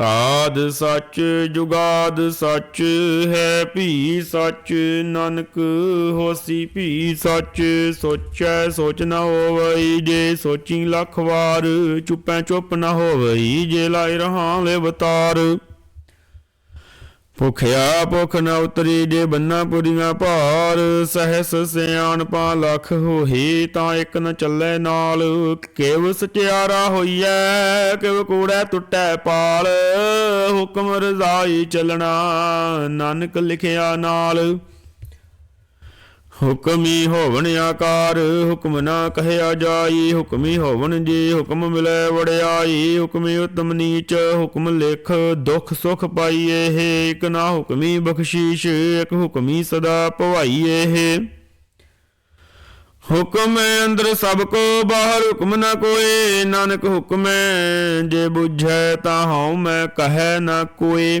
ਆਦ ਸੱਚ ਜੁਗਾਦ ਸੱਚ ਹੈ, ਭੀ ਸੱਚ ਨਾਨਕ ਹੋਸੀ, ਭੀ ਸੱਚ ਸੋਚੈ, ਸੋਚ ਨਾ ਹੋਵਈ, ਜੇ ਸੋਚੀ ਲੱਖ ਵਾਰ ਚੁੱਪੈ ਚੁੱਪ ਨਾ ਹੋਵਈ, ਜੇ ਲਾਇ ਰਹਾ ਲੈ ਬਤਾਰ ਭੁਖਿਆ ਭੁਖ ਨ ਉਤਰੀ ਜੇ ਬੰਨਾ ਪੁਰੀਆਂ ਭਾਰ, ਸਹਿਸ ਸਿਆਣਪਾ ਲਖ ਹੋਹੀ, ਤਾਂ ਇੱਕ ਨ ਚੱਲੇ ਨਾਲ। ਕਿਵ ਸਚਿਆਰਾ ਹੋਈਐ, ਕਿਵ ਕੂੜੈ ਟੁੱਟੈ ਪਾਲ। ਹੁਕਮ ਰਜ਼ਾਈ ਚੱਲਣਾ, ਨਾਨਕ ਲਿਖਿਆ ਨਾਲ। ਹੁਕਮੀ ਹੋਵਣ ਆਕਾਰ, ਹੁਕਮ ਨਾ ਕਹਿਆ ਜਾਈ, ਹੁਕਮੀ ਹੋਵਣ ਜੀ, ਹੁਕਮ ਮਿਲੇ ਵੜਿਆਈ, ਹੁਕਮੀ ਉਤਮ ਨੀਚ, ਹੁਕਮ ਲਿਖ ਦੁਖ ਸੁਖ ਪਾਈਏ ਹੈ, ਇਕ ਨਾ ਹੁਕਮੀ ਬਖਸ਼ੀਸ਼, ਇਕ ਹੁਕਮੀ ਸਦਾ ਭਵਾਈਏ ਹੈ। ਹੁਕਮ ਅੰਦਰ ਸਭ ਕੋ, ਬਾਹਰ ਹੁਕਮ ਨਾ ਕੋਏ, ਨਾਨਕ ਹੁਕਮੈ ਜੇ ਬੁਝੈ ਤਾਂ ਹਉ ਮੈਂ ਕਹੈ ਨਾ ਕੋਏ।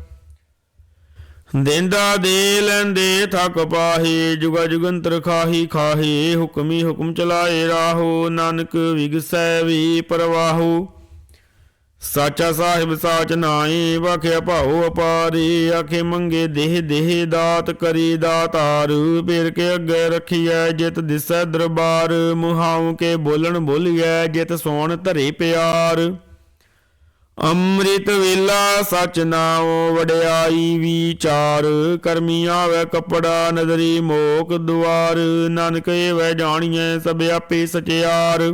ਦੇਂਦਾ ਦੇ ਲੈਂਦੇ ਥਕ ਪਾਹੀ, ਜੁਗਾ ਜੁਗੰਤਰ ਖਾਹੀ ਖਾਹੀ, ਹੁਕਮੀ ਹੁਕਮ ਚਲਾਏ ਰਾਹੋ, ਨਾਨਕ ਵਿਗਸੈ ਵੀ ਪਰਵਾਹੂ। ਸਾਚਾ ਸਾਹਿਬ ਸਾਚ ਨਾਈ ਵਖਿਆ ਭਾਉ ਅਪਾਰੀ, ਆਖੇ ਮੰਗੇ ਦੇਹ ਦੇਹ ਦਾਤ ਕਰੀ ਦਾਤਾਰ, ਪੇਰ ਕੇ ਅੱਗੇ ਰਖੀਐ ਜਿਤ ਦਿਸੈ ਦਰਬਾਰ, ਮੁਹਾਉ ਕੇ ਬੋਲਣ ਬੋਲੀਐ ਜਿਤ ਸੋਣ ਧਰੇ ਪਿਆਰ। ਅੰਮ੍ਰਿਤ ਵੇਲਾ ਸਚ ਨਾਉ ਵਡਿਆਈ ਵਿਚਾਰ, ਕਰਮੀ ਆਵੇ ਕਪੜਾ ਨਦਰੀ ਮੋਕ ਦੁਆਰ, ਨਾਨਕ ਵੈ ਜਾਣੀਐ ਸਭ ਆਪੇ ਸਚਿਆਰ।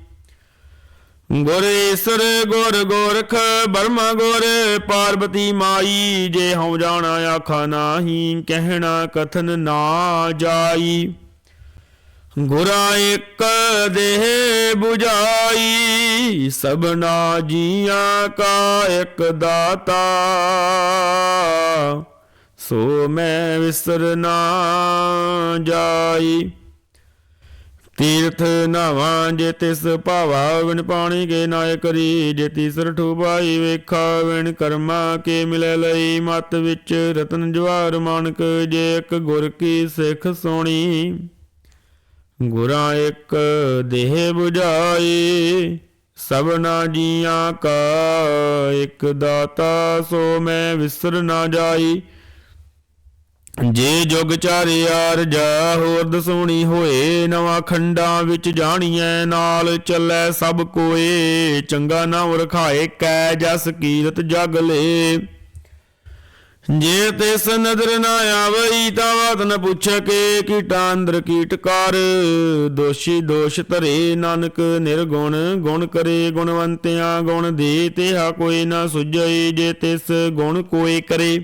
ਗੁਰ ਈਸਰ ਗੁਰ ਗੋਰਖ ਬਰਮਾ ਗੁਰ, ਪਾਰਬਤੀ ਮਾਈ, ਜੇ ਹਉ ਜਾਣਾ ਆਖਾ ਨਾਹੀ, ਕਹਿਣਾ ਕਥਨ ਨਾ ਜਾਈ। ਗੁਰਾ ਇੱਕ ਦੇਹ 부ਝਾਈ ਸਭਨਾ ਜੀਆਂ ਕਾ ਇੱਕ ਦਾਤਾ। ਸੋ ਮੈਂ ਵਿਸਰ ਨਾ ਜਾਈ। ਤੀਰਥ ਨਾਵਾਂ ਜੇ ਤਿਸ ਭਾਵਾ ਵਿਣ ਪਾਣੀ ਕੇ ਨਾਇ ਜੇ ਤੀਸਰ ਠੂਬਾਈ ਵੇਖਾ ਵਿਣ ਕਰਮਾ ਕੇ ਮਿਲੇ ਲਈ, ਮਤ ਵਿੱਚ ਰਤਨ ਜਵਾਰ ਮਾਨਕ ਜੇ ਇੱਕ ਗੁਰ ਕੀ ਸਿੱਖ ਸੋਣੀ। ਗੁਰਾਂ ਇੱਕ ਦੇਹ 부ਝਾਈ ਸਭਨਾ ਜੀਆਂ ਕਾ, ਇੱਕ ਦਾਤਾ ਸੋ ਮੈਂ ਵਿਸਰ ਨਾ ਜਾਈ। ਜੇ ਜੁਗ ਚਾਰਿਆਰ ਜਾ ਹੋਰ ਦਸੂਣੀ ਹੋਏ, ਨਵਾਂ ਖੰਡਾਂ ਵਿੱਚ ਜਾਣੀਐ, ਨਾਲ ਚੱਲੈ ਸਭ ਕੋਏ, ਚੰਗਾ ਨਾਮ ਰਖਾਏ ਕੈ ਜਸ ਕੀਰਤ ਜਗ ਲੇ। ਜੇ ਤਿਸ ਨਦਰ ਨਾ ਆਵਈ, ਤਾਂ ਬਾਤ ਨ ਪੁੱਛੇ ਕੇ ਕੀਟਾਂ ਅੰਦਰ ਕੀਟਕਾਰ ਦੋਸ਼ੀ ਦੋਸ਼ ਧਰੇ ਨਾਨਕ ਨਿਰਗੁਣ, ਗੁਣ ਕਰੇ ਗੁਣਵੰਤਿਆਂ, ਗੁਣ ਦੇ ਤੇਹਾ ਕੋਈ ਨਾ ਸੁਝਈ ਜੇ ਤਿਸ ਗੁਣ ਕੋਈ ਕਰੇ।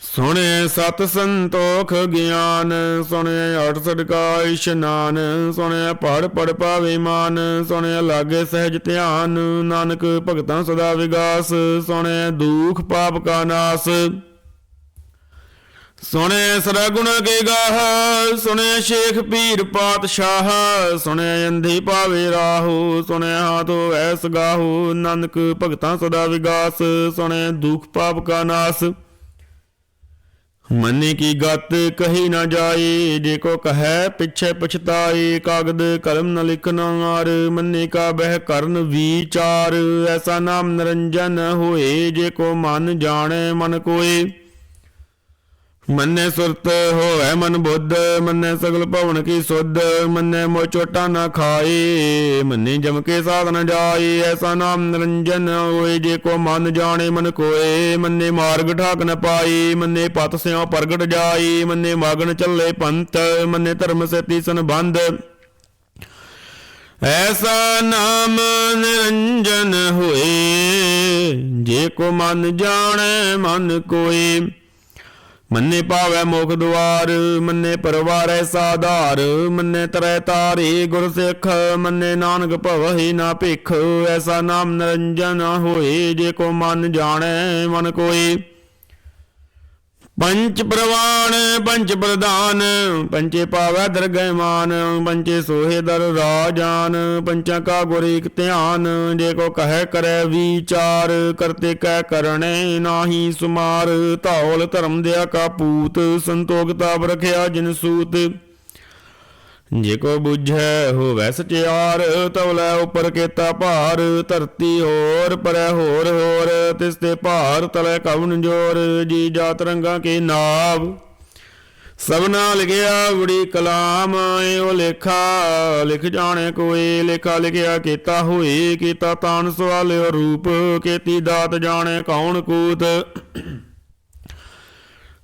ਸੁਣੇ ਸਤ ਸੰਤੋਖ ਗਿਆਨ, ਸੁਣੇ ਅਠ ਸਦਕਾ ਇਸ਼ਨਾਨ, ਸੁਣੇ ਪੜ ਪੜ ਪਾਵੇ ਮਾਨ, ਸੁਣੇ ਲਾਗੇ ਸਹਿਜ ਧਿਆਨ, ਨਾਨਕ ਭਗਤਾਂ ਸਦਾ ਵਿਗਾਸ, ਸੁਣੇ ਦੁਖ ਪਾਪ ਕਾ ਨਾਸ। ਸੁਣੇ ਸਰਗੁਣ ਕੇ ਗਾਹ, ਸੁਣੇ ਸ਼ੇਖ ਪੀਰ ਪਾਤਸ਼ਾਹ, ਸੁਣੇ ਅੰਧੀ ਪਾਵੇ ਰਾਹੂ, ਸੁਣੇ ਹਾਥੋ ਐਸ ਗਾਹੂ, ਨਾਨਕ ਭਗਤਾਂ ਸਦਾ ਵਿਗਾਸ, ਸੁਣੇ ਦੁਖ ਪਾਪ ਕਾ ਨਾਸ। ਮੰਨੇ ਕੀ ਗਤ ਕਹੀ ਨਾ ਜਾਏ, ਜੇ ਕੋ ਕਹੈ ਪਿਛੇ ਪਛਤਾਏ, ਕਾਗਦ ਕਲਮ ਨ ਲਿਖਣਾ ਆਰ, ਮੰਨੇ ਕਾ ਬਹਿ ਕਰਨ ਵਿਚਾਰ, ਐਸਾ ਨਾਮ ਨਿਰੰਜਨ ਹੋਏ, ਜੇ ਕੋ ਮਨ ਜਾਣੈ ਮਨ ਕੋਏ। ਮੰਨੇ ਸੁਰਤ ਹੋਵੇ ਮਨ ਬੁੱਧ, ਮੰਨੇ ਸਗਲ ਭਵਨ ਕੀ ਸੁਧ, ਮੰਨੇ ਮੋ ਚੋਟਾ ਨਾ ਖਾਏ ਮੰਨੇ ਜਮ ਕੇ ਸਾਧਨ ਨ ਜਾਏ ਐਸਾ ਨਾਮ ਨਿਰੰਜਨ ਹੋਏ, ਜੇ ਕੋ ਮਨ ਜਾਣੇ ਮਨ ਕੋਏ, ਮੰਨੇ ਮਾਰਗ ਠਾਕ ਨ ਪਾਈ, ਮੰਨੇ ਪਤ ਸਿਉ ਪ੍ਰਗਟ ਜਾਈ, ਮੰਨੇ ਮਾਗਣ ਚੱਲੇ ਪੰਥ, ਮੰਨੇ ਧਰਮ ਸਤੀ ਸੰਬੰਧ। ਐਸਾ ਨਾਮ ਨਿਰੰਜਨ ਹੋਏ, ਜੇ ਕੋ ਮਨ ਜਾਣੇ ਮਨ ਕੋਏ ਮੰਨੇ ਪਾਵੈ ਮੁਖ ਦੁਆਰ, ਮੰਨੇ ਪਰਵਾਰੈ ਸਾਧਾਰ, ਮੰਨੇ ਤਰੈ ਤਾਰੇ ਗੁਰ ਸਿੱਖ, ਮੰਨੇ ਨਾਨਕ ਭਵਹਿ ਨਾ ਭਿਖ, ਐਸਾ ਨਾਮ ਨਿਰੰਜਨ ਹੋਏ, ਜੇ ਕੋ ਮਨ ਜਾਣੈ ਮਨ ਕੋਈ ਪੰਚ ਪ੍ਰਵਾਨ, ਪੰਚ ਪ੍ਰਧਾਨ, ਪੰਚੇ ਪਾਵੈ ਦਰਗਹਿ ਮਾਨ ਪੰਚੇ ਸੋਹੇ ਦਰ ਰਾਜਾਨ, ਪੰਚਾ ਕਾ ਗੁਰ ਇਕ ਧਿਆਨ, ਜੇ ਕੋ ਕਹੈ ਕਰੈ ਵਿਚਾਰ, ਕਰਤੇ ਕਹਿ ਕਰਣੈ ਨਾਹੀ ਸੁਮਾਰ, ਧੌਲ ਧਰਮ ਦਿਆ ਕਾ ਪੂਤ, ਸੰਤੋਖ ਤਾਪ ਰਖਿਆ ਜਿਨ ਸੂਤ। ਜੇ ਕੋ ਬੁਝੈ ਹੋਵੈ ਸਚਿਆਰ, ਤਵ ਲੈ ਉਪਰ ਕੇਤਾ ਭਾਰ, ਧਰਤੀ ਹੋਰ ਪਰੈ ਹੋਰ ਹੋਰ, ਤਿਸ ਤੇ ਭਾਰ ਤਲੈ ਕਵਨ ਜੋਰ, ਜੀ ਜਾਤ ਰੰਗਾ ਕੇ ਨਾਵ। ਸਭਨਾ ਲਿਖਿਆ ਬੜੀ ਕਲਾਮ ਏਓ ਲੇਖਾ, ਲਿਖ ਜਾਣੇ ਕੋਈ ਲੇਖਾ ਲਿਖਿਆ ਕੀਤਾ ਹੋਏ, ਕੀਤਾ ਤਾਨ ਸਵਾਲਿਓ ਰੂਪ, ਕੀਤੀ ਦਾਤ ਜਾਣੇ ਕੌਣ ਕੂਤ।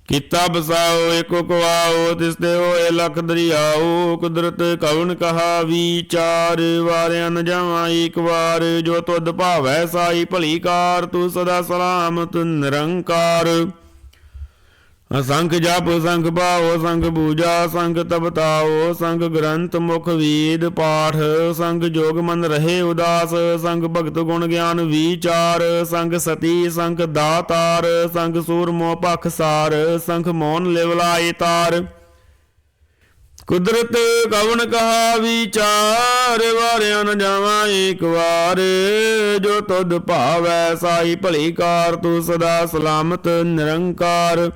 ਕੀਤਾ ਬਸਾਓ ਏਕੋ ਕਵਾਓ ਤਿਸ ਤੇ ਹੋਏ ਲਖ ਦਰਿਆਓ, ਕੁਦਰਤ ਕਵਨ ਕਹਾ ਵਿਚਾਰ ਵਾਰਿਆਂ ਨ ਜਾਵਾਂ ਇੱਕ ਵਾਰ, ਜੋ ਤੁਧ ਭਾਵੈ ਸਾਈ ਭਲੀ ਕਾਰ ਤੂੰ ਸਦਾ ਸਲਾਮਤ ਨਿਰੰਕਾਰ। ਅਸੰਖ ਜਪ ਸੰਖ ਭਾਵ ਸੰਖ ਪੂਜਾ ਸੰਖ ਤਪਤਾਓ ਸੰਖ ਗ੍ਰੰਥ, ਮੁਖ ਵੇਦ, ਪਾਠ ਸੰਖ ਜੋਗ ਮਨ ਰਹੇ ਉਦਾਸ ਸੰਖ ਭਗਤ ਗੁਣ ਗਿਆਨ ਵਿਚਾਰ ਸੰਖ ਸਤੀ ਸੰਖ ਦਾਤਾਰ ਸੰਖ ਸੂਰ ਮੋਹ ਪਖਸਾਰ ਸੰਖ ਮੋਨ ਲਿਵਲਾਏ ਤਾਰ। ਕੁਦਰਤ ਕਵਨ ਕਹਾ ਵਿਚਾਰ, ਵਾਰਿਆਂ ਨ ਜਾਵਾਂ ਏਕ ਵਾਰ। ਜੋ ਤੁਧ ਭਾਵੈ, ਸਾਈ ਭਲੀ ਕਾਰ, ਤੂੰ ਸਦਾ ਸਲਾਮਤ, ਨਿਰੰਕਾਰ।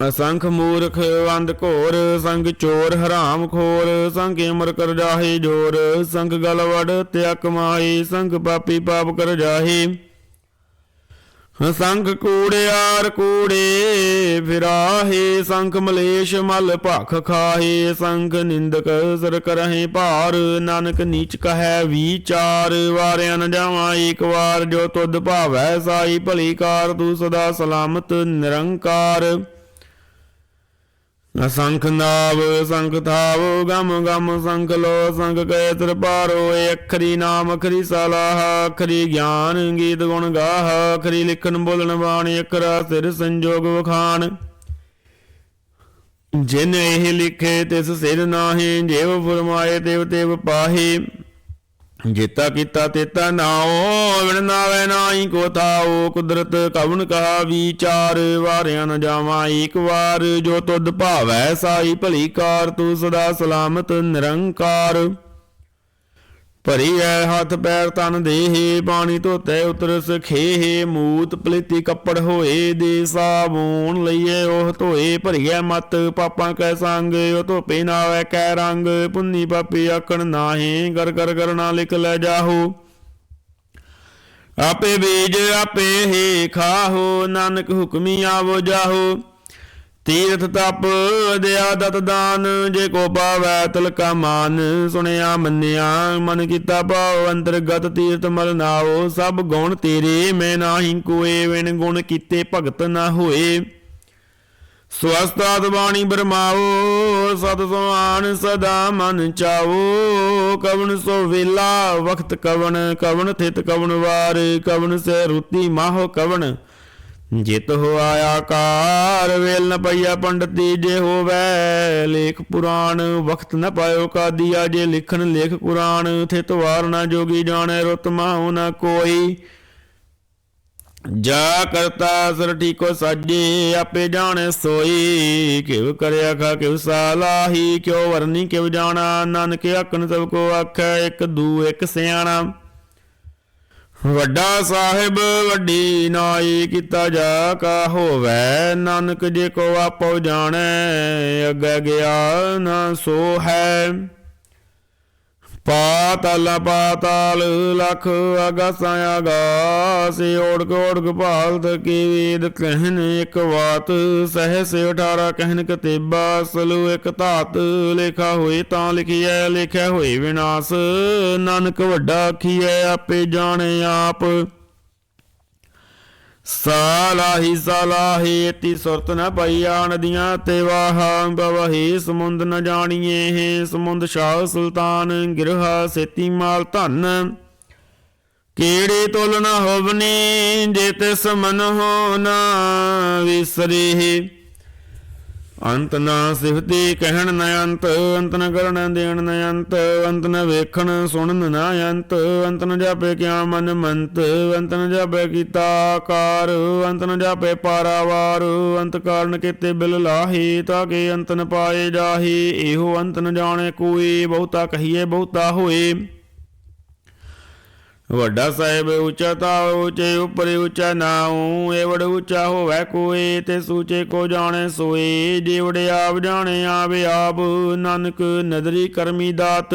ਅਸੰਖ ਮੂਰਖ ਵੰਦ ਘੋਰ, ਸੰਗ ਚੋਰ ਹਰਾਮ ਖੋਰ, ਸੰਗ ਇਮਰ ਕਰ ਜਾਹੇ ਜੋਰ, ਸੰਗ ਗਲ ਵੜ ਤਿਆ ਕਮਾਈ ਸੰਗ ਪਾਪੀ ਪਾਪ ਕਰ ਜਾਹੇ। ਸੰਗ ਕੂੜਿਆਰ ਕੂੜੇ ਫਿਰਾਹੇ, ਸੰਖ ਮਲੇਸ਼ ਮਲ ਭਖ ਖਾਹੇ ਸੰਗ ਨਿੰਦਕ ਸਰ ਕਰਹਿ ਭਾਰ, ਨਾਨਕ ਨੀਚ ਕਹੈ ਵਿਚਾਰ, ਵਾਰਿਆਂ ਨ ਜਾਵਾਂ ਏਕ ਵਾਰ, ਜੋ ਤੁਧ ਭਾਵੈ ਸਾਈ ਭਲੀ ਕਾਰ, ਤੂੰ ਸਦਾ ਸਲਾਮਤ ਨਿਰੰਕਾਰ। ਅਸੰਖ ਨਾਵ, ਸੰਖ ਥਾਵ, ਗਮ ਗਮ ਸੰਖ ਲੋ, ਸੰਖ ਕੈ ਤਰ ਅਖਰੀ ਨਾਮ, ਅਖਰੀ ਸਲਾਹ ਅਖਰੀ ਗਿਆਨ, ਗੀਤ ਗੁਣ ਗਾਹ, ਅਖਰੀ ਲਿਖਣ ਬੋਲਣ ਬਾਣੀ, ਅਖਰਾ ਸਿਰ ਸੰਜੋਗ ਵਖਾਣ। ਜਿਨ ਇਹ ਲਿਖੇ ਤਿਸ ਸਿਰ ਨਾਹੀ, ਜੇਵ ਫਰਮਾਏ ਦੇਵ ਦੇਵ ਪਾਹੇ। ਜੇਤਾ ਕੀਤਾ ਤੇਤਾ ਨਾਉ ਵਿਣ ਨਾਵੇ ਨਾਹੀ ਕੋ ਥਾਉ ਕੁਦਰਤ ਕਵਨ ਕਹਾ ਵਿਚਾਰ, ਵਾਰਿਆਂ ਨ ਜਾਵਾਂ ਏਕ ਵਾਰ, ਜੋ ਤੁਧ ਭਾਵੈ ਸਾਈ ਭਲੀ ਕਾਰ, ਤੂੰ ਸਦਾ ਸਲਾਮਤ ਨਿਰੰਕਾਰ। ਭਰੀ ਐ ਹੱਥ ਪੈਰ ਤਨ ਦੇਹੇ ਪਾਣੀ ਧੋਤੇ ਉਤਰ ਸਖੇਹ, ਮੂਤ ਪਲੀਤੀ ਕੱਪੜ ਹੋਏ ਦੇ ਸਾਬੂਨ ਲਈਏ, ਉਹ ਧੋਏ ਭਰੀਐ ਮਤ, ਪਾਪਾਂ ਕੈ ਸੰਗ, ਉਹ ਧੋਪੇ ਨਾ ਨਾਵੇ ਕੈ ਰੰਗ, ਪੁੰਨੀ ਪਾਪੀ ਆਕਣ ਨਾਹੀ ਕਰ ਕਰ ਕਰਨਾ ਲਿਖ ਲੈ ਜਾਹੋ। ਆਪੇ ਬੀਜ ਆਪੇ ਹੀ ਖਾਹੋ ਨਾਨਕ ਹੁਕਮੀ ਆਵੋ ਜਾਹੋ। ਤੀਰਥ ਤਪ ਦਿਆ ਦਤ ਦਾਨ, ਜੇ ਕੋ ਪਾਵੈ ਤਲਕਾ ਮਾਨ। ਸੁਣਿਆ, ਮੰਨਿਆ, ਮਨ ਕੀਤਾ ਭਾਵ, ਅੰਤਰਗਤ ਤੀਰਥ ਮਲ ਨਾਓ ਸਭ ਗੁਣ ਤੇਰੇ, ਮੈਂ ਨਾਹੀ ਕੋਏ ਵਿਣ ਗੁਣ ਕੀਤੇ ਭਗਤ ਨਾ ਹੋਏ। ਸਵਸਤਾਤ ਬਾਣੀ ਬਰਮਾਓ ਸਤ ਸੁਆਨ ਸਦਾ ਮਨ ਚਾਓ ਕਵਣ ਸੋ ਵੇਲਾ, ਵਖਤ ਕਵਣ ਕਵਣ ਥਿਤ ਕਵਣ ਵਾਰ। ਕਵਣ ਸੇ ਰੁਤੀ ਮਾਹੋ ਕਵਣ ਜਿਤ ਹੋ ਆਇਆ ਕਾਰ, ਵੇਲ ਨ ਪਈਆ ਪੰਡਤੀ ਜੇ ਹੋਵੇ। ਲੇਖ ਪੁਰਾਣ, ਵਖਤ ਨ ਪਾਇਓ ਕਾਦੀਆ, ਜੇ ਲਿਖਣ ਲੇਖ ਪੁਰਾਣ ਥਿਤ ਵਾਰ ਨਾ ਜੋਗੀ ਜਾਣੈ, ਰੁਤ ਮਾਹੁ ਕੋਈ। ਜਾ ਕਰਤਾ ਸਰ ਠੀਕੋ ਸਾਜੇ, ਆਪੇ ਜਾਣੇ ਸੋਈ। ਕਿਵ ਕਰਿਆ ਖਾ ਕਿਵ ਸਾਲਾਹੀ, ਕਿਉ ਵਰਨੀ ਕਿਵ ਜਾਣਾ, ਨਾਨਕ ਆਖਣ ਸਭ ਕੋ ਆਖੈ, ਇੱਕ ਦੂ ਇੱਕ ਸਿਆਣਾ। ਵੱਡਾ ਸਾਹਿਬ ਵੱਡੀ ਨਾਈ ਕੀਤਾ ਜਾ ਕਾ ਹੋਵੇ, ਨਾਨਕ ਜੇ ਕੋ ਆਪੋ ਜਾਣੈ, ਅੱਗੇ ਗਿਆ ਨਾ ਸੋ ਹੈ ਪਾਤਾਲ ਪਾਤਾਲ, ਲਖ ਅਗਾਸਾਂ ਅਗਾਸ, ਓੜਕ ਓੜਕ ਭਾਲਤ ਕੀ ਵੇਦ ਕਹਿਨ ਇੱਕ ਬਾਤ, ਸਹਸ 18 ਕਹਿਨ ਕਤੇਬਾ ਸਲੂ ਇੱਕ ਧਾਤ, ਲਿਖਾ ਹੋਏ ਤਾਂ ਲਿਖਿਐ, ਲਿਖਿਆ ਹੋਏ ਵਿਨਾਸ਼, ਨਾਨਕ ਵੱਡਾ ਆਖੀਐ, ਆਪੇ ਜਾਣੇ ਆਪ। ਸਾਲਾਹੀ ਸਾਲਾਹੀ ਇਤੀ ਸੁਰਤ ਨ ਪਈਆ ਨਦੀਆਂ ਤੇ ਵਾਹਾਂ ਬਵਹੀ ਸਮੁੰਦ ਨ ਜਾਣੀਏ ਹੈ ਸਮੁੰਦ ਸ਼ਾਹ ਸੁਲਤਾਨ ਗਿਰਹਾ ਸੇਤੀ ਮਾਲ ਧਨ। ਕੀੜੀ ਤੁਲ ਨ ਹੋਵਨੀ ਜੇ ਤਿਸ ਮਨ ਹੋ ਨਾ ਵਿਸਰੇ। ਅੰਤ ਨਾ ਸਿਫਤੀ ਕਹਿਣ ਨ ਅੰਤ ਅੰਤ ਨ ਕਰਨ ਦੇਣ ਨ ਅੰਤ ਅੰਤ ਨ ਵੇਖਣ ਸੁਣਨ ਨ ਅੰਤ ਅੰਤ ਨ ਜਾਪੇ ਕਿਆ ਮਨ ਮੰਤ, ਅੰਤ ਨ ਜਾਪੇ ਕੀਤਾ ਆਕਾਰ, ਅੰਤ ਨ ਜਾਪੇ ਪਾਰਾਵਾਰ, ਅੰਤ ਕਾਰਨ ਕੀਤੇ ਬਿਲ ਲਾਹੀ, ਤਾਂ ਕਿ ਅੰਤ ਨ ਪਾਏ ਜਾਹੀ, ਇਹੋ ਅੰਤ ਨ ਜਾਣੇ ਕੋਈ, ਬਹੁਤਾ ਕਹੀਏ ਬਹੁਤਾ ਹੋਏ। ਵੱਡਾ ਸਾਹਿਬ ਉੱਚਾ ਤਾ ਉੱਚੇ ਉੱਪਰ ਉੱਚਾ ਨਾਉ, ਏਵੜ ਉੱਚਾ ਹੋਵੇ ਕੋਈ ਤੇ ਸੂਚੇ ਕੋ ਜਾਣੇ ਸੋਏ, ਜੀਵੜ ਆਪ ਜਾਣੇ, ਆਵੇ ਆਪ, ਨਾਨਕ ਨਦਰੀ ਕਰਮੀ ਦਾਤ।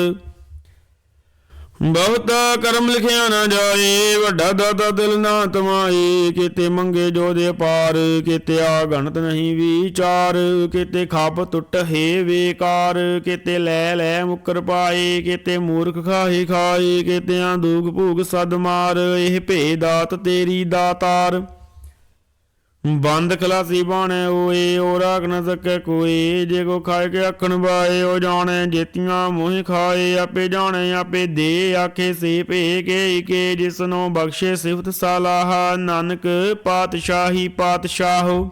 ਬਹੁਤਾ ਕਰਮ ਲਿਖਿਆ ਨਾ ਜਾਏ, ਵੱਡਾ ਦਾਤਾ ਦਿਲ ਨਾ ਤਮਾਏ ਕਿਤੇ ਮੰਗੇ ਜੋ ਦੇ ਪਾਰ ਕਿਤੇ ਆ ਗਣਤ ਨਹੀਂ ਵਿਚਾਰ। ਕਿਤੇ ਖਾਪ ਟੁੱਟ ਹੈ ਵੇਕਾਰ, ਕਿਤੇ ਲੈ ਲੈ ਮੁਕਰ ਪਾਏ। ਕਿਤੇ ਮੂਰਖ ਖਾਹੀ ਖਾਏ ਕਿਤੇ ਆ ਦੂਗ ਭੂਗ ਸਦ ਮਾਰ। ਇਹ ਭੇ ਦਾਤ ਤੇਰੀ ਦਾਤਾਰ। ਬੰਦ ਖਲਾਸੀ ਬਾਣੇ ਓਏ, ਓ ਰਾਖ ਨ ਸਕੇ ਕੋਈ। ਜੇ ਕੋ ਖਾਏ ਕੇ ਅੱਖਣ ਬਾਏ ਓ ਜਾਣੇ ਜੇਤੀਆਂ ਮੋਹਿ ਖਾਏ। ਆਪੇ ਜਾਣੇ, ਆਪੇ ਦੇ, ਆਖੇ ਸੇ ਭੇ ਕੇ ਕੇ ਜਿਸਨੋ ਬਖਸ਼ੇ ਸਿਫਤ ਸਾਲਾਹ। ਨਾਨਕ ਪਾਤਸ਼ਾਹੀ ਪਾਤਸ਼ਾਹੋ।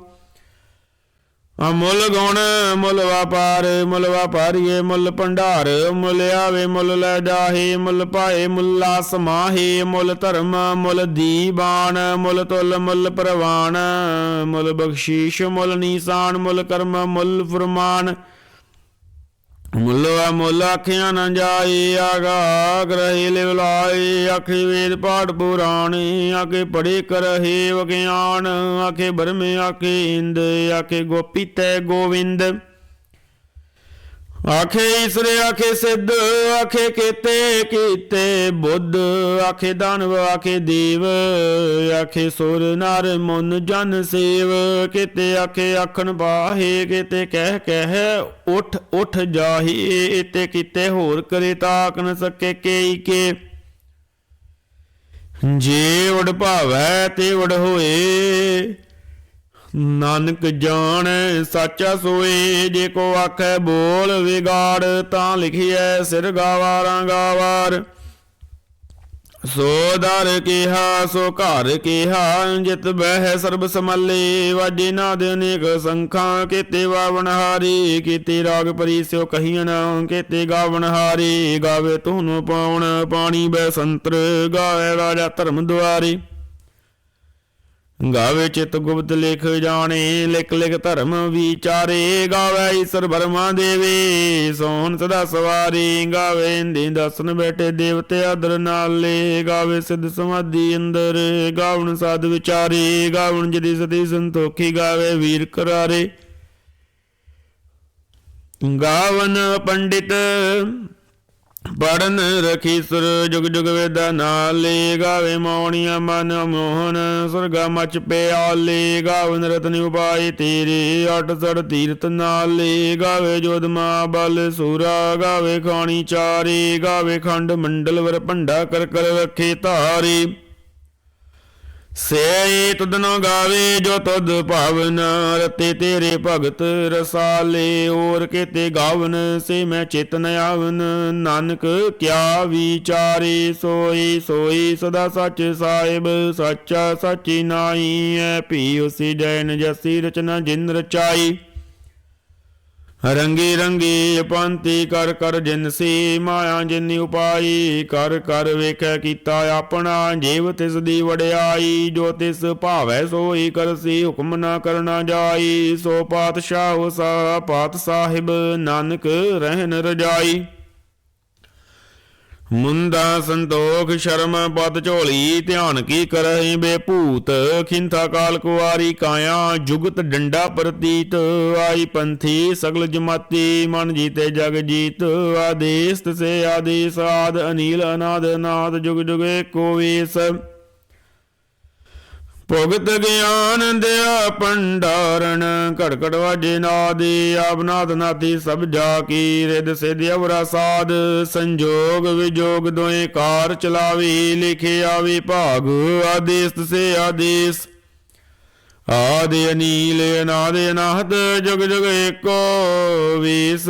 ਅਮੁੱਲ ਗੁਣ ਮੁੱਲ ਵਪਾਰ, ਮੁੱਲ ਵਪਾਰੀਏ, ਮੁੱਲ ਭੰਡਾਰ, ਮੁੱਲ ਆਵੇ, ਮੁੱਲ ਲੈ ਜਾਹੇ ਮੁੱਲ ਪਾਏ, ਮੁੱਲਾ ਸਮਾਹੇ ਮੁੱਲ ਧਰਮ, ਮੁੱਲ ਦੀਵਾਨ ਮੁੱਲ ਤੁਲ, ਮੁੱਲ ਪ੍ਰਵਾਨ, ਮੁੱਲ ਬਖਸ਼ੀਸ਼, ਮੁੱਲ ਨੀਸਾਨ, ਮੁੱਲ ਕਰਮ, ਮੁੱਲ ਫਰਮਾਨ। ਮੁੱਲ ਮੁੱਲ ਆਖਿਆ ਨ ਜਾਏ ਆਗਾ ਗ੍ਰਹਿ ਲਿਵਲਾਏ ਆਖੇ ਵੇਦ ਪਾਠ ਪੁਰਾਣੇ, ਆਖੇ ਪੜੇ ਕਰਹਿ ਵਗਿਆਨ ਆਖੇ ਬਰਮੇ ਆਖੇ ਇੰਦ, ਆਖੇ ਗੋਪੀ ਤੈ ਗੋਵਿੰਦ। ਆਖੇ ਈਸਰੇ, ਆਖੇ ਸਿੱਧ, ਆਖੇ ਕੀਤੇ ਕੀਤੇ ਬੁੱਧ, ਆਖੇ ਦਾਨਵ, ਆਖੇ ਦੇਵ, ਆਖੇ ਸੁਰ, ਨਰ, ਮਨ, ਜਨ, ਸੇਵ, ਕੀਤੇ ਆਖੇ ਆਖਣ ਬਾਹੇ, ਕੀਤੇ ਕਹਿ ਕਹਿ, ਉਠ ਉਠ ਜਾਹੀ ਤੇ ਕੀਤੇ ਹੋਰ ਕਰੇ ਤਾਕ ਨ ਸਕੇ ਕੇਈ ਕੇ। ਜੇ ਉਡ ਭਾਵੈ ਤੇ ਉਡ ਹੋਏ ਨਾਨਕ ਜਾਣੈ, ਸਾਚਾ ਸੋਏ, ਜੇ ਕੋ ਆਖੈ ਬੋਲ ਵਿਗਾੜ, ਤਾਂ ਲਿਖਿਐ ਸਿਰ ਗਾਵਾਰਾਂ ਗਾਵਾਰ ਸੋ ਦਰ ਕਿਹਾ, ਸੋ ਘਰ ਕਿਹਾ, ਜਿਤ ਬਹਿ ਸਰਬ ਸਮੱਲੇ ਵਾਜੇ ਨਾ ਦੇ ਅਨੇਕ ਸੰਖਾਂ, ਕੀਤੇ ਵਾਵਣ ਹਾਰੀ, ਕੀਤੇ ਰਾਗ ਪਰੀ ਸਿਓ ਕਹੀਨ ਕੀਤੇ ਗਾਵਣ ਹਾਰੀ, ਗਾਵੇ ਤੁਹਨੂੰ ਪਾਉਣ, ਪਾਣੀ ਬੈ ਸੰਤਰ, ਗਾਵੇ ਰਾਜਾ ਧਰਮ ਦੁਆਰੇ। ਗਾਵੇ ਚਿਤ ਗੁਪਤ ਲਿਖ ਜਾਣੇ, ਲਿਖ ਲਿਖ ਧਰਮ ਵਿਚਾਰੇ, ਗਾਵੇ ਈਸ਼ਰ ਬਰਮਾ ਦੇਵੇ, ਸੋਹਣ ਸਦਾ ਸਵਾਰੀ, ਗਾਵੇ ਇੰਦੀ ਦਸਨ ਬੈਠੇ ਦੇਵਤੇ ਆਦਰ ਨਾਲੇ, ਗਾਵੇ ਸਿੱਧ ਸਮਾਧੀ ਅੰਦਰ, ਗਾਵਣ ਸਾਧ ਵਿਚਾਰੇ, ਗਾਵਣ ਜਦੀ ਸਤੀ ਸੰਤੋਖੀ ਗਾਵੇ ਵੀਰ ਕਰਾਰੇ। ਗਾਵਨ ਪੰਡਿਤ ਪੜਨ ਰਖੀ ਸੁਰ ਜੁਗ ਜੁਗ ਵੇਦਾ ਨਾਲੇ ਗਾਵੇ ਮੌਣੀਆਂ ਮਨ ਮੋਹਨ, ਸੁਰਗਾ ਮਚ ਪਿਆਲੇ ਗਾਵਨ ਰਤਨ ਉਪਾਏ ਤੇਰੇ, ਅਟ ਸੜ ਤੀਰਤ ਨਾਲੇ ਗਾਵੇ ਜੋਧ ਮਾ ਬਲ ਸੂਰਾ, ਗਾਵੇ ਖਾਣੀ ਚਾਰੇ, ਗਾਵੇ ਖੰਡ ਮੰਡਲ ਵਰ ਭੰਡਾ ਕਰ ਕਰ ਰੱਖੇ ਧਾਰੇ। ਸੇ ਤੁਧਨੋ ਗਾਵੇ ਜੋ ਤੁਧ ਭਾਵਨ, ਰਤੇ ਤੇਰੇ ਭਗਤ ਰਸਾਲੇ ਔਰ ਕੀਤੇ ਗਾਵਨ ਸੇ ਮੈਂ ਚੇਤਨ ਆਵਨ। ਨਾਨਕ ਕਿਆ ਵਿਚਾਰੇ ਸੋਈ ਸੋਈ ਸਦਾ ਸੱਚ ਸਾਹਿਬ, ਸੱਚਾ ਸੱਚੀ ਨਾਈ ਐ ਭੀ ਉਸੀ ਜੈਨ ਜਸੀ ਰਚਨਾ ਜਿਨ ਰਚਾਈ। ਰੰਗੀ ਰੰਗੀ ਪੰਤੀ ਕਰ ਕਰ ਜਿਨਸੀ ਮਾਇਆ ਜਿਨੀ ਉਪਾਈ, ਕਰ ਕਰ ਵੇਖੈ ਕੀਤਾ ਆਪਣਾ ਜੀਵ ਤਿਸ ਦੀ ਵਡਿਆਈ, ਜੋ ਤਿਸ ਭਾਵੈ ਸੋਈ ਕਰਸੀ ਹੁਕਮ ਨਾ ਕਰਨਾ ਜਾਈ, ਸੋ ਪਾਤਸ਼ਾਹ ਸਾ ਪਾਤ ਸਾਹਿਬ ਨਾਨਕ ਰਹਿਨ ਰਜਾਈ। ਮੁੰਦਾ ਸੰਤੋਖ, ਸ਼ਰਮ ਪਦ ਝੋਲੀ, ਧਿਆਨ ਕੀ ਕਰਹਿ ਬੇਭੂਤ? ਖਿੰਥਾ ਕਾਲ ਕੁਆਰੀ ਕਾਇਆ, ਜੁਗਤ ਡੰਡਾ ਪ੍ਰਤੀਤ। ਆਈ ਪੰਥੀ ਸਗਲ ਜਮਾਤੀ, ਮਨ ਜੀਤੇ ਜਗ ਜੀਤ। ਆਦੇਸ ਤਸੇ ਆਦੇਸ, ਆਦ ਅਨੀਲ ਅਨਾਦ ਨਾਦ ਜੁਗ ਜੁਗੇ ਕੋ ਵੇਸ। ਭੁਗਤ ਗਿਆਨ ਦਿਆ ਪੰਡਾਰਨ ਘੜ ਵਾਜੇ ਨਾਦੀ ਆਪਨਾਤ ਨਾਤੀ ਸਭ ਜਾ ਕੀ ਰਿਦ ਸਿਧ ਅਵਰਾ ਸਾਧ, ਸੰਜੋਗ ਵਿਜੋਗ ਦੋਏ ਕਾਰ ਚਲਾਵੀ, ਲਿਖੇ ਆਵੇ ਭਾਗ, ਆਦੇਸ ਸੇ ਆਦੇਸ। ਆਦਿ ਅਨੀਲ, ਅਨਾਦ ਅਨਾਹਤ, ਜਗ ਜੁਗ ਏਕੋ ਵੀਸ।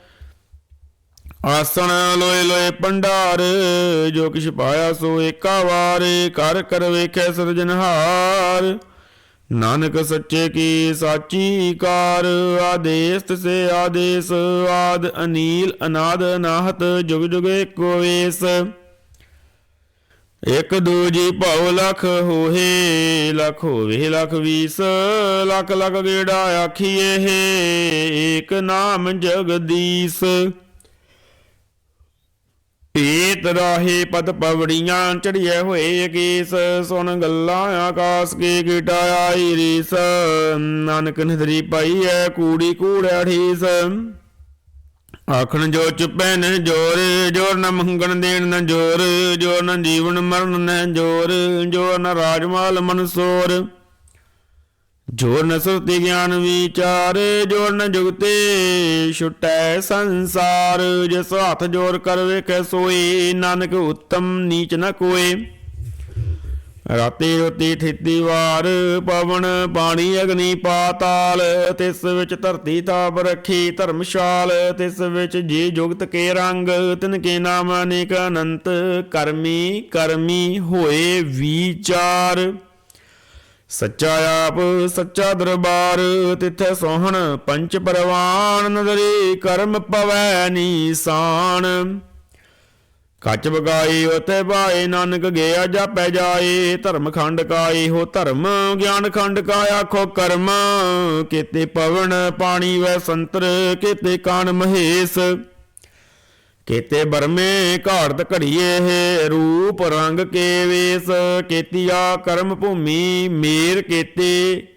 ਆਸਣ ਲੋਏ ਲੋਏ ਭੰਡਾਰ ਜੋ ਕਿਛ ਪਾਇਆ ਸੋ ਏਕਾ ਵਾਰ, ਕਰ ਕਰ ਵੇਖੈ ਸਿਰਜਨਹਾਰ ਨਾਨਕ ਸੱਚੇ ਕੀ ਸਾਚੀ ਕਾਰ, ਆਦੇਸ ਤਸੇ ਆਦੇਸ, ਆਦ ਅਨੀਲ ਅਨਾਦ ਅਨਾਹਤ ਜੁਗ ਜੁਗ ਏਕੋ ਵੇਸ। ਇਕ ਦੂਜੀ ਭਉ ਲਖ ਹੋਏ ਲਖ ਹੋਵੇ ਲਖ ਵੀਸ, ਲਖ ਲਖ ਗੇੜਾ ਆਖੀਏ ਏਕ ਨਾਮ ਜਗਦੀਸ਼। ਪੀਤ ਰਾਹੇ ਪਦ ਪਵੜੀਆਂ ਚੜੀਏ ਹੋਏ ਕੇਸ, ਸੁਣ ਗੱਲਾਂ ਆਕਾਸ ਕੀ ਕੀਟਾ ਆਈ ਰੀਸ। ਨਾਨਕ ਨਦਰੀ ਪਾਈ ਐ ਕੂੜੀ ਕੂੜਿਆ ਠੀਸ ਆਖਣ ਜੋ ਚੁਪੈ ਨ ਜੋਰ ਜੋਰ ਨ ਮੰਗਣ ਦੇਣ ਨ ਜੋਰ ਜੋਰ ਨ ਜੀਵਨ ਮਰਨ ਨ ਜੋਰ ਜੋਰ ਨ ਰਾਜਮਾਲ ਮਨਸੋਰ ਜੋਰ ਨ ਸੁਰਤੀ ਗਿਆਨ ਵਿਚਾਰ, ਜੋਰ ਨ ਜੁਗਤੇ ਛੁਟੈ ਸੰਸਾਰ। ਜਿਸ ਹੱਥ ਜੋਰ ਕਰ ਵੇਖੈ ਸੋਈ ਨਾਨਕ ਉਤਮ ਨੀਚ ਨ ਕੋਏ। ਰਾਤੀ ਰੋਤੀ ਠਿੱਤੀ ਵਾਰ, ਪਵਨ ਪਾਣੀ ਅਗਨੀ ਪਾਤਾਲ। ਤਿਸ ਵਿੱਚ ਧਰਤੀ ਤਾਪ ਰੱਖੀ ਧਰਮਸ਼ਾਲ। ਤਿਸ ਵਿੱਚ ਜੀ ਜੁਗਤ ਕੇ ਰੰਗ, ਤਿਨ ਕੇ ਨਾਮ ਅਨੇਕ ਅਨੰਤ। ਕਰਮੀ ਕਰਮੀ ਹੋਏ ਵਿਚਾਰ। ਸੱਚਾ ਆਪ, ਸੱਚਾ ਦਰਬਾਰ, ਤਿਥੈ ਸੋਹਣ ਪੰਚ ਪਰਵਾਨ ਨਦਰੀ ਕਰਮ ਪਵੈ ਨੀਸਾਨ। ਕੱਚ ਬਗਾਈ ਉਤੇ ਬਾਏ ਨਾਨਕ ਗਿਆ ਜਾਪੈ ਜਾਏ, ਧਰਮ ਖੰਡ ਕਾਏ, ਹੋ ਧਰਮ ਗਿਆਨ ਖੰਡ ਕਾ ਆਖੋ ਕਰਮ। ਕੀਤੇ ਪਵਨ ਪਾਣੀ ਵੈ ਸੰਤਰ, ਕੀਤੇ ਕਾਨ ਮਹੇਸ਼। ਕੀਤੇ ਬਰਮੇ ਘਾੜਤ ਘੜੀਏ ਹੈ, ਰੂਪ ਰੰਗ ਕੇ ਵੇਸ, ਕੀਤੀਆ ਕਰਮ ਭੂਮੀ ਮੇਰ ਕੀਤੇ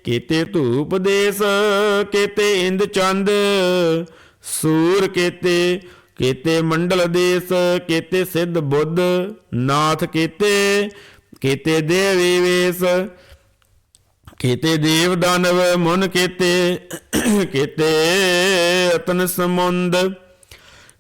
ਕੀਤੇ ਧੂਪ ਦੇਸ, ਕੀਤੇ ਇੰਦ ਚੰਦ, ਸੂਰ ਕੀਤੇ ਕੀਤੇ ਮੰਡਲ ਦੇਸ, ਕੀਤੇ ਸਿੱਧ ਬੁੱਧ, ਨਾਥ ਕੀਤੇ ਕੀਤੇ ਦੇਵੀ ਵੇਸ, ਕੀਤੇ ਦੇਵ ਦਾਨਵ ਮਨ ਕੀਤੇ ਕੀਤੇ ਰਤਨ ਸਮੁੰਦ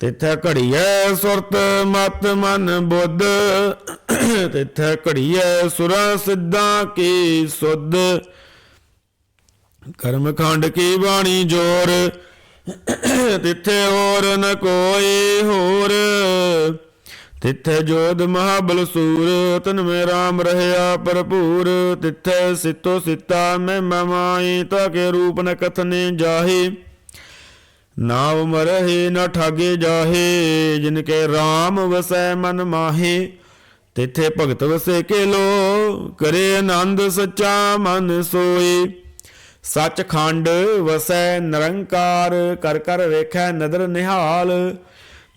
ਤਿੱਥੇ ਘੜੀਐ ਸੁਰਤ ਮਤ ਮਨ ਬੁੱਧ। ਤਿੱਥੇ ਘੜੀਐ ਸੁਰਾਂ ਸਿੱਧਾਂ ਕੀ ਸੁਧ। ਕਰਮ ਖੰਡ ਕੀ ਬਾਣੀ ਜੋਰ। ਤਿੱਥੇ ਹੋਰ ਨ ਕੋਈ ਹੋਰ। ਤਿੱਥੇ ਜੋਧ ਮਹਾਬਲ ਸੂਰ ਤਨ ਮੇ ਰਾਮ ਰਹਿਆ ਭਰਪੂਰ। ਤਿੱਥੇ ਸਿੱਤੋ ਸਿੱਤਾ ਮੈਂ ਮਮਾਈ ਤਾ ਕੇ ਰੂਪ ਨ ਕਥਨੇ ਜਾਹੀ। ਨਾਮ ਮਰਹਿ ਨਾ ਠਾਗੇ ਜਾਹੇ, ਜਿਨ ਕੇ RAM ਵਸੈ ਮਨ ਮਾਹੇ। ਤਿਥੇ ਭਗਤ ਵਸੇ ਕੇ ਲੋ ਕਰੇ ਆਨੰਦ ਸੱਚਾ ਮਨ ਸੋਏ। ਸੱਚ ਖੰਡ ਵਸੈ ਨਿਰੰਕਾਰ, ਕਰ ਕਰ ਵੇਖੈ ਨਦਰ ਨਿਹਾਲ।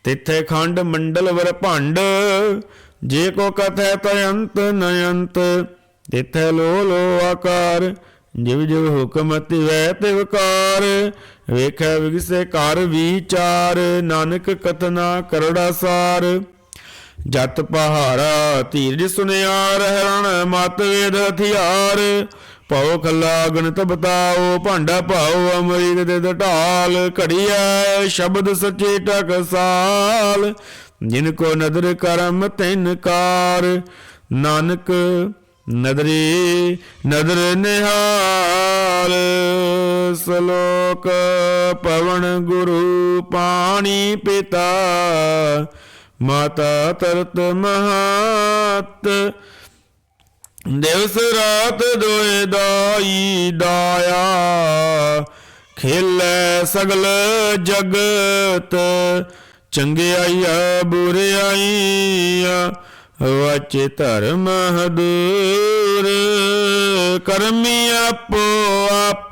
ਤਿਥੇ ਖੰਡ ਮੰਡਲ ਵਰ ਭੰਡ, ਜੇ ਕੋ ਕਥੈ ਤਯੰਤ ਨਯੰਤ। ਤਿਥੈ ਲੋ ਲੋ ਆਕਾਰ, ਜਿਵ ਜਿਵ ਹੁਕਮ ਤਿਵੈ ਤਿਵ ਕਾਰ। ਵੇਖੈ ਵਿਗਸੇ ਘਰ ਵਿਚਾਰ, ਨਾਨਕ ਕਥਨਾ ਕਰੜਾ ਸਾਰ। ਜਤ ਪਹਾਰਾ ਧੀਰਜ ਸੁਨਿਆਰ ਹੈਰਣ ਮਤ ਵੇਦ ਹਥਿਆਰ। ਭਉ ਖੱਲਾ ਗਣਤ ਬਤਾਓ, ਭਾਂਡਾ ਭਾਉ ਅਮਰੀਕ ਦੇ ਢਾਲ ਘੜੀਐ ਸ਼ਬਦ ਸੱਚੇ ਟਕਸਾਲ ਜਿਨ ਕੋ ਨਦਰ ਕਰਮ ਤਿਨ ਕਾਰ। ਨਾਨਕ ਨਦਰੀ, ਨਦਰ ਨਿਹਾਲ। ਸਲੋਕ ਪਵਨ ਗੁਰੂ ਪਾਣੀ ਪਿਤਾ, ਮਾਤਾ ਤਰਤ ਮਹਾਤ। ਦਿਵਸ ਰਾਤ ਦੋਏ ਦਾਈ ਦਾਇਆ, ਖੇਲੇ ਸਗਲ ਜਗਤ। ਚੰਗਿਆਈਆ ਬੁਰਿਆਈਆ ਵਾਚੇ ਧਰਮ ਹਦੂਰ। ਕਰਮੀ ਆਪੋ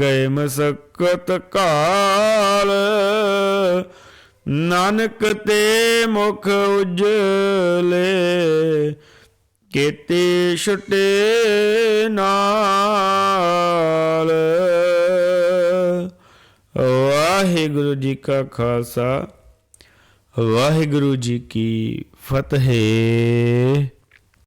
ਗਏ ਮਸਕਤ ਕਾਲ। ਨਾਨਕ ਤੇ ਮੁਖ ਉਜਲੇ, ਕੀਤੇ ਛੁਟੇ ਨਾਲ। ਵਾਹਿਗੁਰੂ ਜੀ ਕਾ ਖਾਲਸਾ, ਵਾਹਿਗੁਰੂ ਜੀ ਕੀ ਫਤਿਹ।